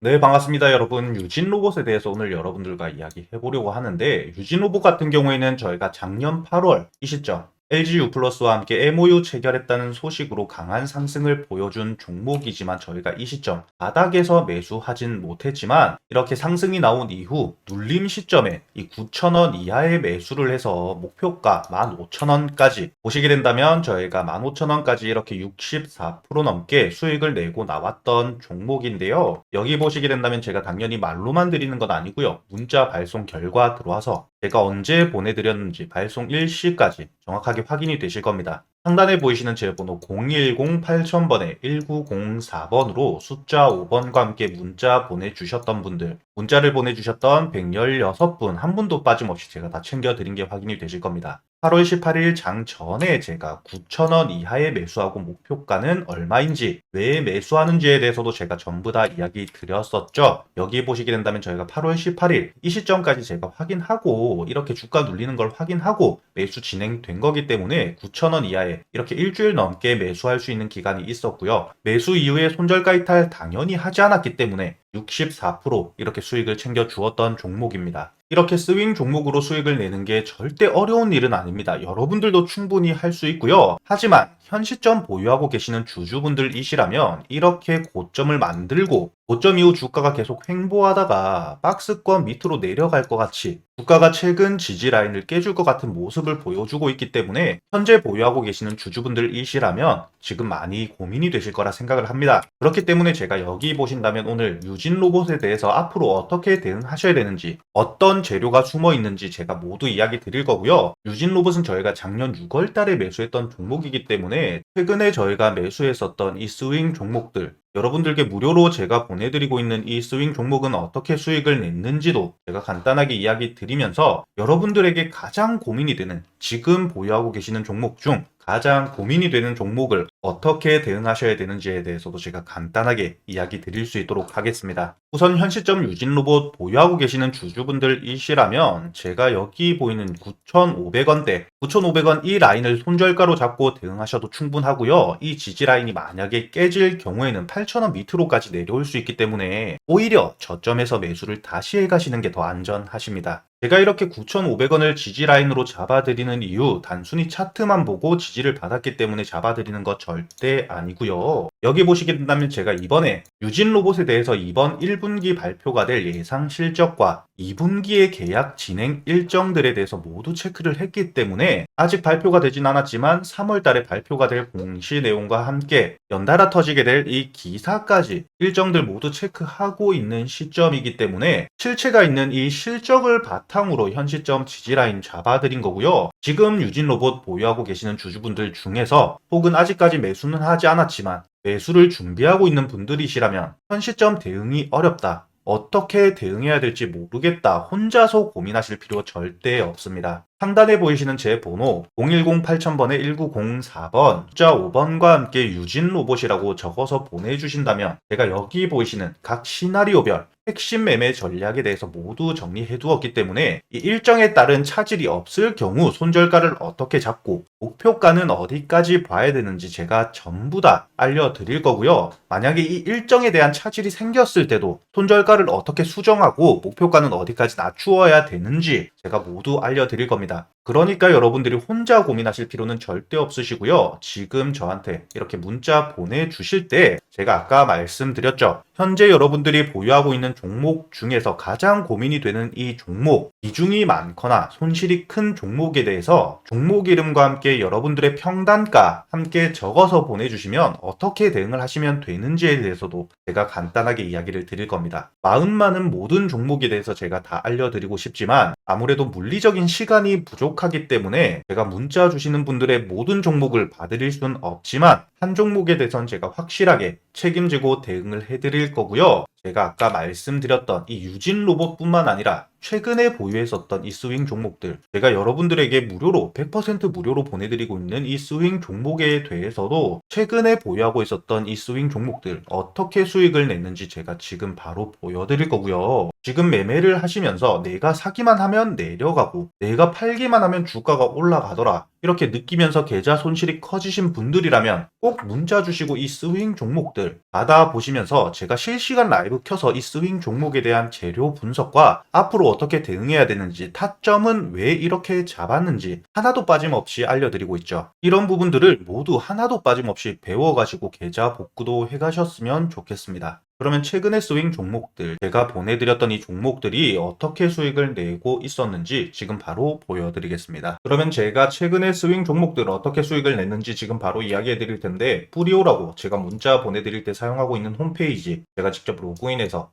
네, 반갑습니다, 여러분. 유진 로봇에 대해서 오늘 여러분들과 이야기해 보려고 하는데, 유진 로봇 같은 경우에는 저희가 작년 8월 이 시점, LG U 플러스와 함께 MOU 체결했다는 소식으로 강한 상승을 보여준 종목이지만 저희가 이 시점 바닥에서 매수하진 못했지만 이렇게 상승이 나온 이후 눌림 시점에 이 9,000원 이하의 매수를 해서 목표가 15,000원까지 보시게 된다면 저희가 15,000원까지 이렇게 64% 넘게 수익을 내고 나왔던 종목인데요. 여기 보시게 된다면 제가 당연히 말로만 드리는 건 아니고요. 문자 발송 결과 들어와서 제가 언제 보내드렸는지 발송 일시까지 정확하게 확인이 되실 겁니다. 상단에 보이시는 제 번호 010-8000번에 1904번으로 숫자 5번과 함께 문자 보내주셨던 분들, 문자를 보내주셨던 116분, 한 분도 빠짐없이 제가 다 챙겨드린 게 확인이 되실 겁니다. 8월 18일 장 전에 제가 9,000원 이하의 매수하고 목표가는 얼마인지, 왜 매수하는지에 대해서도 제가 전부 다 이야기 드렸었죠. 여기 보시게 된다면 저희가 8월 18일 이 시점까지 제가 확인하고 이렇게 주가 눌리는 걸 확인하고 매수 진행된 거기 때문에 9,000원 이하에 이렇게 일주일 넘게 매수할 수 있는 기간이 있었고요. 매수 이후에 손절가 이탈 당연히 하지 않았기 때문에 64% 이렇게 수익을 챙겨 주었던 종목입니다. 이렇게 스윙 종목으로 수익을 내는 게 절대 어려운 일은 아닙니다. 여러분들도 충분히 할 수 있고요. 하지만 현 시점 보유하고 계시는 주주분들이시라면 이렇게 고점을 만들고 고점 이후 주가가 계속 횡보하다가 박스권 밑으로 내려갈 것 같이 주가가 최근 지지 라인을 깨줄 것 같은 모습을 보여주고 있기 때문에 현재 보유하고 계시는 주주분들이시라면 지금 많이 고민이 되실 거라 생각을 합니다. 그렇기 때문에 제가 여기 보신다면 오늘 유진 로봇에 대해서 앞으로 어떻게 대응하셔야 되는지 어떤 재료가 숨어 있는지 제가 모두 이야기 드릴 거고요. 유진 로봇은 저희가 작년 6월 달에 매수했던 종목이기 때문에 최근에 저희가 매수했었던 이 스윙 종목들 여러분들께 무료로 제가 보내드리고 있는 이 스윙 종목은 어떻게 수익을 냈는지도 제가 간단하게 이야기 드리면서 여러분들에게 가장 고민이 되는 지금 보유하고 계시는 종목 중 가장 고민이 되는 종목을 어떻게 대응하셔야 되는지에 대해서도 제가 간단하게 이야기 드릴 수 있도록 하겠습니다. 우선 현 시점 유진 로봇 보유하고 계시는 주주분들이시라면 제가 여기 보이는 9,500원대, 9,500원 이 라인을 손절가로 잡고 대응하셔도 충분하고요. 이 지지 라인이 만약에 깨질 경우에는 8,000원 밑으로까지 내려올 수 있기 때문에 오히려 저점에서 매수를 다시 해 가시는 게 더 안전하십니다. 제가 이렇게 9,500원을 지지 라인으로 잡아드리는 이유 단순히 차트만 보고 지지를 받았기 때문에 잡아드리는 것 절대 아니고요. 여기 보시게 된다면 제가 이번에 유진 로봇에 대해서 이번 1분기 발표가 될 예상 실적과 2분기의 계약 진행 일정들에 대해서 모두 체크를 했기 때문에 아직 발표가 되진 않았지만 3월 달에 발표가 될 공시 내용과 함께 연달아 터지게 될 이 기사까지 일정들 모두 체크하고 있는 시점이기 때문에 실체가 있는 이 실적을 바탕으로 현 시점 지지라인 잡아드린 거고요. 지금 유진 로봇 보유하고 계시는 주주분들 중에서 혹은 아직까지 매수는 하지 않았지만 매수를 준비하고 있는 분들이시라면 현 시점 대응이 어렵다. 어떻게 대응해야 될지 모르겠다. 혼자서 고민하실 필요 절대 없습니다. 상단에 보이시는 제 번호 010-8000번에 1904번 숫자 5번과 함께 유진 로봇이라고 적어서 보내주신다면 제가 여기 보이시는 각 시나리오별 핵심 매매 전략에 대해서 모두 정리해 두었기 때문에 이 일정에 따른 차질이 없을 경우 손절가를 어떻게 잡고 목표가는 어디까지 봐야 되는지 제가 전부 다 알려드릴 거고요. 만약에 이 일정에 대한 차질이 생겼을 때도 손절가를 어떻게 수정하고 목표가는 어디까지 낮추어야 되는지 제가 모두 알려드릴 겁니다. 겁니다. 그러니까 여러분들이 혼자 고민하실 필요는 절대 없으시고요. 지금 저한테 이렇게 문자 보내주실 때 제가 아까 말씀드렸죠. 현재 여러분들이 보유하고 있는 종목 중에서 가장 고민이 되는 이 종목, 비중이 많거나 손실이 큰 종목에 대해서 종목 이름과 함께 여러분들의 평단가 함께 적어서 보내주시면 어떻게 대응을 하시면 되는지에 대해서도 제가 간단하게 이야기를 드릴 겁니다. 마음 많은 모든 종목에 대해서 제가 다 알려드리고 싶지만 아무래도 물리적인 시간이 부족 하기 때문에 제가 문자 주시는 분들의 모든 종목을 봐드릴 수는 없지만 한 종목에 대해서는 제가 확실하게 책임지고 대응을 해드릴 거고요. 제가 아까 말씀드렸던 이 유진 로봇뿐만 아니라 최근에 보유했었던 이 스윙 종목들 제가 여러분들에게 무료로 100% 무료로 보내드리고 있는 이 스윙 종목에 대해서도 최근에 보유하고 있었던 이 스윙 종목들 어떻게 수익을 냈는지 제가 지금 바로 보여드릴 거고요. 지금 매매를 하시면서 내가 사기만 하면 내려가고 내가 팔기만 하면 주가가 올라가더라. 이렇게 느끼면서 계좌 손실이 커지신 분들이라면 꼭꼭 문자 주시고 이 스윙 종목들 받아보시면서 제가 실시간 라이브 켜서 이 스윙 종목에 대한 재료 분석과 앞으로 어떻게 대응해야 되는지 타점은 왜 이렇게 잡았는지 하나도 빠짐없이 알려드리고 있죠. 이런 부분들을 모두 하나도 빠짐없이 배워가지고 계좌 복구도 해가셨으면 좋겠습니다. 그러면 최근의 스윙 종목들, 제가 보내드렸던 이 종목들이 어떻게 수익을 내고 있었는지 지금 바로 보여드리겠습니다. 그러면 제가 최근의 스윙 종목들 어떻게 수익을 냈는지 지금 바로 이야기해 드릴 텐데, 뿌리오라고 제가 문자 보내드릴 때 사용하고 있는 홈페이지, 제가 직접 로그인해서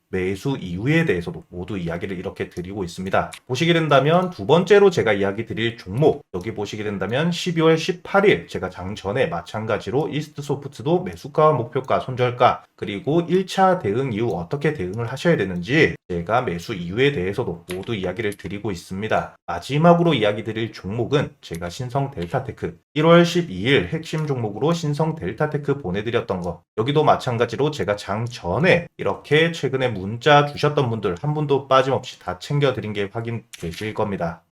매수 이유에 대해서도 모두 이야기를 이렇게 드리고 있습니다. 보시게 된다면 두 번째로 제가 이야기 드릴 종목 여기 보시게 된다면 12월 18일 제가 장전에 마찬가지로 이스트 소프트도 매수가 목표가 손절가 그리고 1차 대응 이후 어떻게 대응을 하셔야 되는지 제가 매수 이유에 대해서도 모두 이야기를 드리고 있습니다. 마지막으로 이야기 드릴 종목은 제가 신성 델타테크 1월 12일 핵심 종목으로 신성 델타테크 보내드렸던 거 여기도 마찬가지로 제가 장 전에 이렇게 최근에 문자 주셨던 분들 한 분도 빠짐없이 다 챙겨드린 게 확인되실 겁니다.